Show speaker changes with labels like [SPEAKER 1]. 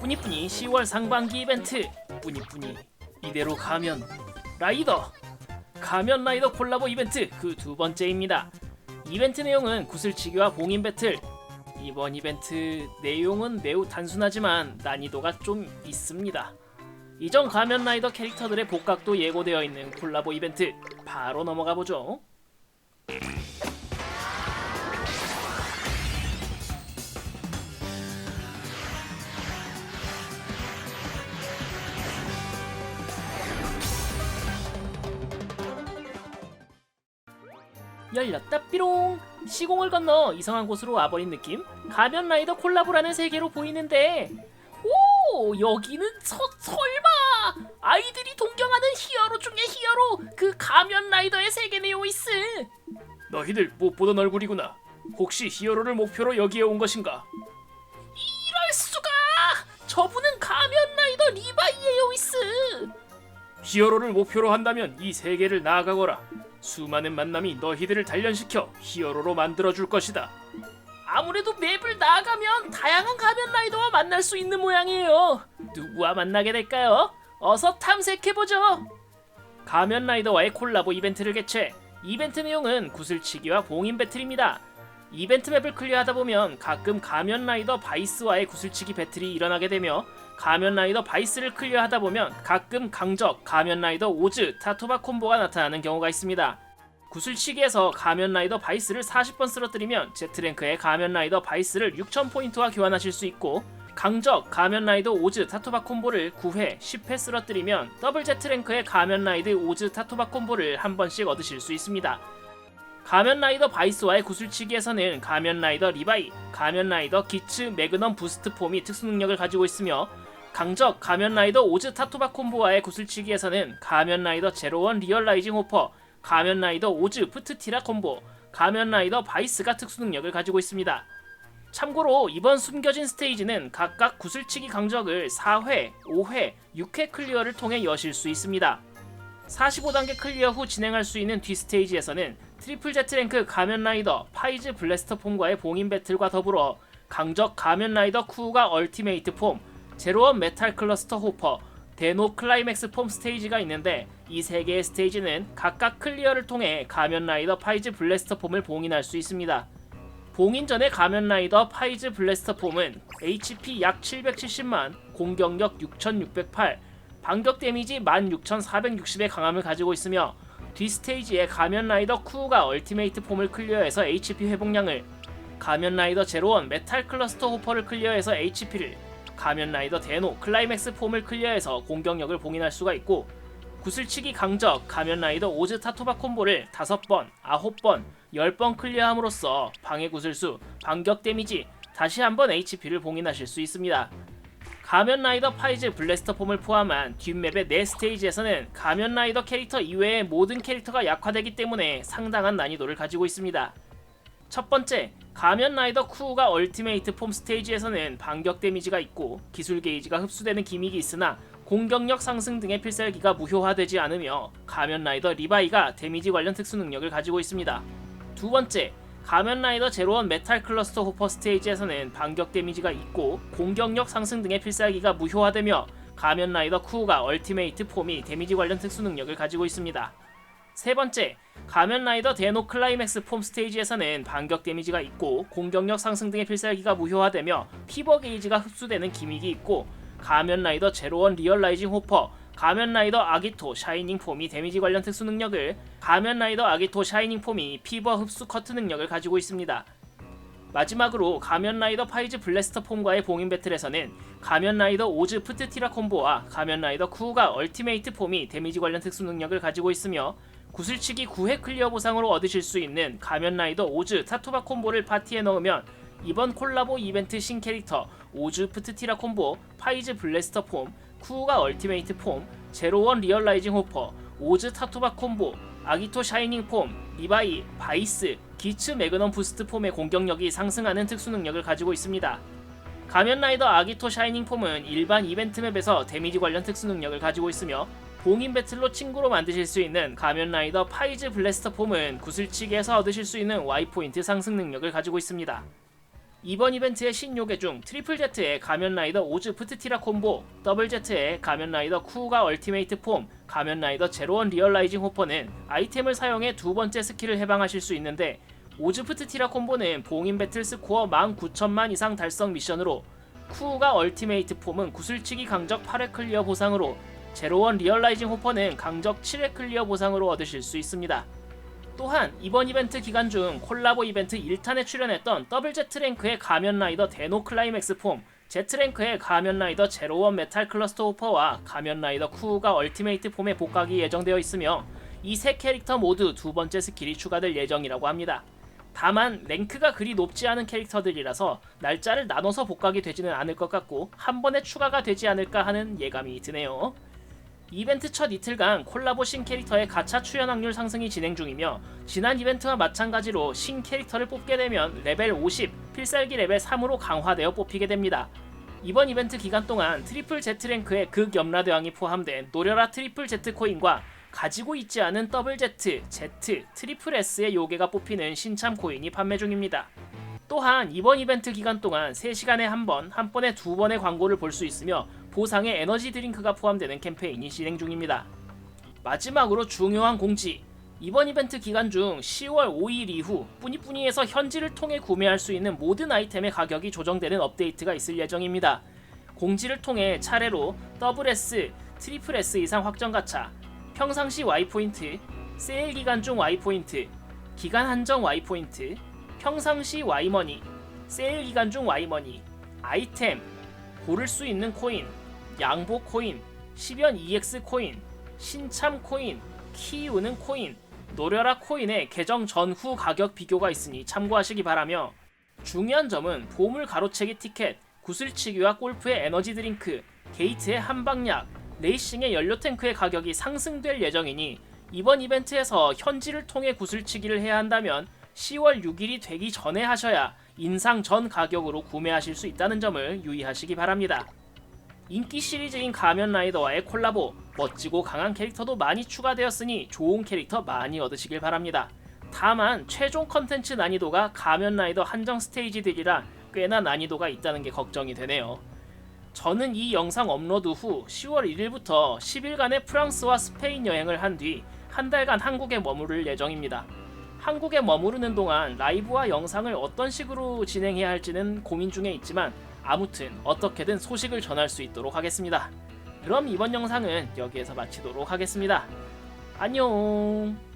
[SPEAKER 1] 뿌니뿌니 10월 상반기 이벤트 뿌니뿌니 이대로 가면 라이더 가면 라이더 콜라보 이벤트 그 두 번째입니다. 이벤트 내용은 구슬치기와 봉인 배틀 이번 이벤트 내용은 매우 단순하지만 난이도가 좀 있습니다. 이전 가면 라이더 캐릭터들의 복각도 예고되어 있는 콜라보 이벤트 바로 넘어가 보죠. 열렸다. 삐롱. 시공을 건너 이상한 곳으로 와버린 느낌. 가면 라이더 콜라보라는 세계로 보이는데. 오 여기는 서, 설마! 아이들이 동경하는 히어로 중에 히어로! 그 가면 라이더의 세계 네오이스 너희들 못 보던 얼굴이구나. 혹시 히어로를 목표로 여기에 온 것인가? 이럴 수가! 저분은 가면 라이더 리바이에요 이스 히어로를 목표로 한다면 이 세계를 나아가거라 수많은 만남이 너희들을 단련시켜 히어로로 만들어줄 것이다. 아무래도 맵을 나아가면 다양한 가면 라이더와 만날 수 있는 모양이에요. 누구와 만나게 될까요? 어서 탐색해보죠. 가면 라이더와의 콜라보 이벤트를 개최. 이벤트 내용은 구슬치기와 봉인 배틀입니다. 이벤트 맵을 클리어하다 보면 가끔 가면 라이더 바이스와의 구슬치기 배틀이 일어나게 되며 가면 라이더 바이스를 클리어하다 보면 가끔 강적 가면 라이더 오즈 타토바 콤보가 나타나는 경우가 있습니다. 구슬치기에서 가면 라이더 바이스를 40번 쓰러뜨리면 Z랭크의 가면 라이더 바이스를 6000포인트와 교환하실 수 있고 강적 가면 라이더 오즈 타토바 콤보를 9회 10회 쓰러뜨리면 더블 Z랭크의 가면 라이드 오즈 타토바 콤보를 한 번씩 얻으실 수 있습니다. 가면 라이더 바이스와의 구슬치기에서는 가면 라이더 리바이, 가면 라이더 기츠 매그넘 부스트 폼이 특수 능력을 가지고 있으며 강적 가면 라이더 오즈 타토바 콤보와의 구슬치기에서는 가면 라이더 제로원 리얼라이징 호퍼, 가면 라이더 오즈 푸트티라 콤보, 가면 라이더 바이스가 특수 능력을 가지고 있습니다. 참고로 이번 숨겨진 스테이지는 각각 구슬치기 강적을 4회, 5회, 6회 클리어를 통해 여실 수 있습니다. 45단계 클리어 후 진행할 수 있는 뒤 스테이지에서는 트리플 Z 랭크 가면 라이더 파이즈 블래스터 폼과의 봉인 배틀과 더불어 강적 가면 라이더 쿠가 얼티메이트 폼, 제로원 메탈 클러스터 호퍼, 데노 클라이맥스 폼 스테이지가 있는데 이 세 개의 스테이지는 각각 클리어를 통해 가면 라이더 파이즈 블래스터 폼을 봉인할 수 있습니다. 봉인 전에 가면 라이더 파이즈 블래스터 폼은 HP 약 770만, 공격력 6608, 반격 데미지 16460의 강함을 가지고 있으며 뒤 스테이지에 가면 라이더 쿠가 얼티메이트 폼을 클리어해서 HP 회복량을 가면 라이더 제로원 메탈 클러스터 호퍼를 클리어해서 HP를 가면 라이더 데노 클라이맥스 폼을 클리어해서 공격력을 봉인할 수가 있고 구슬치기 강적 가면 라이더 오즈 타토바 콤보를 5번, 9번, 10번 클리어함으로써 방해 구슬수, 반격 데미지, 다시 한번 HP를 봉인하실 수 있습니다. 가면 라이더 파이즈 블래스터 폼을 포함한 뒷맵의 네 스테이지에서는 가면 라이더 캐릭터 이외의 모든 캐릭터가 약화되기 때문에 상당한 난이도를 가지고 있습니다. 첫 번째, 가면 라이더 쿠가 얼티메이트 폼 스테이지에서는 반격 데미지가 있고 기술 게이지가 흡수되는 기믹이 있으나 공격력 상승 등의 필살기가 무효화되지 않으며 가면 라이더 리바이가 데미지 관련 특수 능력을 가지고 있습니다. 두 번째, 가면 라이더 제로원 메탈 클러스터 호퍼 스테이지에서는 반격 데미지가 있고 공격력 상승 등의 필살기가 무효화되며 가면 라이더 쿠가 얼티메이트 폼이 데미지 관련 특수 능력을 가지고 있습니다. 세 번째, 가면 라이더 데노 클라이맥스 폼 스테이지에서는 반격 데미지가 있고 공격력 상승 등의 필살기가 무효화되며 피버 게이지가 흡수되는 기믹이 있고 가면 라이더 제로원 리얼라이징 호퍼, 가면 라이더 아기토 샤이닝 폼이 데미지 관련 특수 능력을, 가면 라이더 아기토 샤이닝 폼이 피버 흡수 커트 능력을 가지고 있습니다. 마지막으로 가면 라이더 파이즈 블래스터 폼과의 봉인 배틀에서는 가면 라이더 오즈 푸트티라 콤보와 가면 라이더 쿠가 얼티메이트 폼이 데미지 관련 특수 능력을 가지고 있으며 구슬치기 9회 클리어 보상으로 얻으실 수 있는 가면 라이더 오즈 타토바 콤보를 파티에 넣으면 이번 콜라보 이벤트 신 캐릭터 오즈 푸트티라 콤보, 파이즈 블래스터 폼, 쿠가 얼티메이트 폼, 제로원 리얼라이징 호퍼, 오즈 타토바 콤보, 아기토 샤이닝 폼, 리바이, 바이스, 기츠 매그넘 부스트 폼의 공격력이 상승하는 특수 능력을 가지고 있습니다. 가면 라이더 아기토 샤이닝 폼은 일반 이벤트 맵에서 데미지 관련 특수 능력을 가지고 있으며 봉인 배틀로 친구로 만드실 수 있는 가면 라이더 파이즈 블래스터 폼은 구슬치기에서 얻으실 수 있는 Y 포인트 상승 능력을 가지고 있습니다. 이번 이벤트의 신요계 중 트리플 Z의 가면 라이더 오즈 프트티라 콤보, 더블 Z의 가면 라이더 쿠가 얼티메이트 폼, 가면 라이더 제로원 리얼라이징 호퍼는 아이템을 사용해 두 번째 스킬을 해방하실 수 있는데 오즈 프트티라 콤보는 봉인 배틀 스코어 19,000만 이상 달성 미션으로 쿠가 얼티메이트 폼은 구슬치기 강적 8회 클리어 보상으로 제로원 리얼라이징 호퍼는 강적 7회 클리어 보상으로 얻으실 수 있습니다. 또한 이번 이벤트 기간 중 콜라보 이벤트 1탄에 출연했던 더블 Z랭크의 가면 라이더 데노 클라이맥스 폼, Z랭크의 가면 라이더 제로원 메탈 클러스터 호퍼와 가면 라이더 쿠가 얼티메이트 폼의 복각이 예정되어 있으며 이 세 캐릭터 모두 두 번째 스킬이 추가될 예정이라고 합니다. 다만 랭크가 그리 높지 않은 캐릭터들이라서 날짜를 나눠서 복각이 되지는 않을 것 같고 한 번에 추가가 되지 않을까 하는 예감이 드네요. 이벤트 첫 이틀간 콜라보 신 캐릭터의 가차 출연 확률 상승이 진행 중이며 지난 이벤트와 마찬가지로 신 캐릭터를 뽑게 되면 레벨 50, 필살기 레벨 3으로 강화되어 뽑히게 됩니다. 이번 이벤트 기간 동안 트리플 Z 랭크의 극염라대왕이 포함된 노려라 트리플 Z 코인과 가지고 있지 않은 더블 Z, Z, 트리플 S의 요괴가 뽑히는 신참 코인이 판매 중입니다. 또한 이번 이벤트 기간 동안 3시간에 한 번, 한 번에 두 번의 광고를 볼 수 있으며 보상에 에너지 드링크가 포함되는 캠페인이 진행 중입니다. 마지막으로 중요한 공지. 이번 이벤트 기간 중 10월 5일 이후 뿌니뿌니에서 현지를 통해 구매할 수 있는 모든 아이템의 가격이 조정되는 업데이트가 있을 예정입니다. 공지를 통해 차례로 더블 S, 트리플 S 이상 확정 가차, 평상시 Y 포인트, 세일 기간 중 Y 포인트, 기간 한정 Y 포인트, 평상시 Y머니, 세일 기간 중 Y머니, 아이템, 고를 수 있는 코인, 양보 코인, 10연 EX 코인, 신참 코인, 키우는 코인, 노려라 코인의 개정 전후 가격 비교가 있으니 참고하시기 바라며 중요한 점은 보물 가로채기 티켓, 구슬치기와 골프의 에너지 드링크, 게이트의 한방약, 레이싱의 연료 탱크의 가격이 상승될 예정이니 이번 이벤트에서 현지를 통해 구슬치기를 해야 한다면 10월 6일이 되기 전에 하셔야 인상 전 가격으로 구매하실 수 있다는 점을 유의하시기 바랍니다. 인기 시리즈인 가면 라이더와의 콜라보, 멋지고 강한 캐릭터도 많이 추가되었으니 좋은 캐릭터 많이 얻으시길 바랍니다. 다만 최종 컨텐츠 난이도가 가면 라이더 한정 스테이지들이라 꽤나 난이도가 있다는 게 걱정이 되네요. 저는 이 영상 업로드 후 10월 1일부터 10일간의 프랑스와 스페인 여행을 한 뒤 한 달간 한국에 머무를 예정입니다. 한국에 머무르는 동안 라이브와 영상을 어떤 식으로 진행해야 할지는 고민 중에 있지만 아무튼 어떻게든 소식을 전할 수 있도록 하겠습니다. 그럼 이번 영상은 여기에서 마치도록 하겠습니다. 안녕.